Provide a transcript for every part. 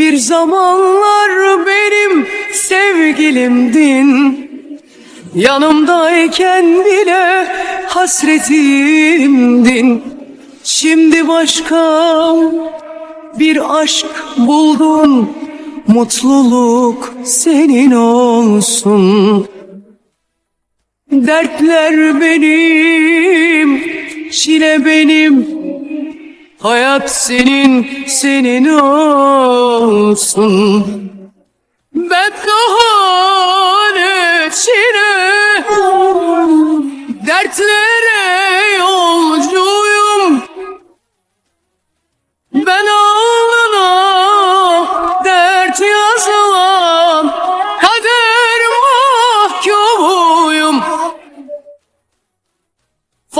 Bir zamanlar benim sevgilimdin. Yanımdayken bile hasretimdin. Şimdi başka bir aşk buldun Mutluluk senin olsun. Dertler benim, çile benim Hayat senin, senin olsun. Ben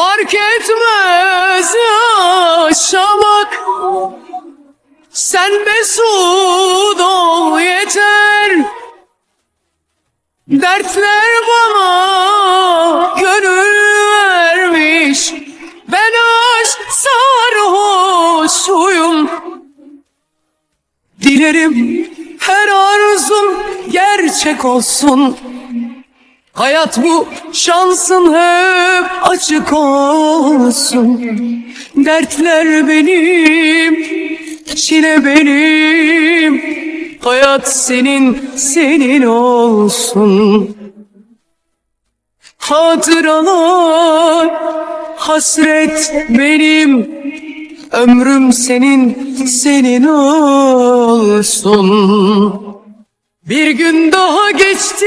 Fark etmez yaşamak. Sen mesut ol yeter. Dertler bana gönül vermiş. Ben aşk sarhoşuyum. Dilerim her arzum gerçek olsun Hayat bu şansın hep açık olsun. Dertler benim, çile benim. Hayat senin, senin olsun. Hatıralar, hasret benim. Ömrüm senin, senin olsun. Bir gün daha geçti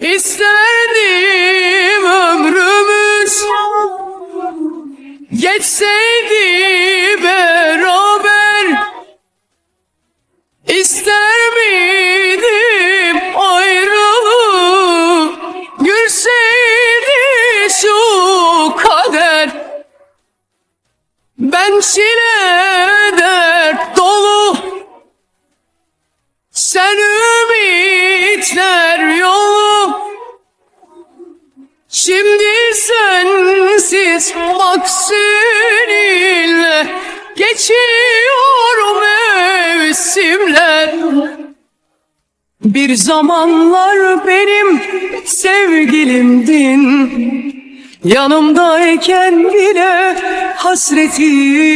İsterdim ömrümüz. Geçseydi beraber. İster miydim ayrılık Gülseydi şu kader? Ben çile dert dolu. Sen ümitler Şimdi sensiz bak seninle Geçiyor mevsimler bir zamanlar benim sevgilimdin. Yanımdayken bile hasretimdin.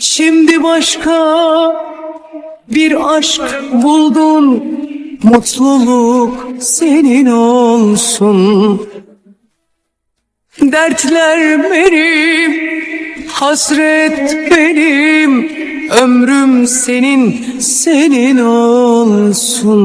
Şimdi başka bir aşk buldun Mutluluk senin olsun. Dertler benim, hasret benim Ömrüm senin, senin olsun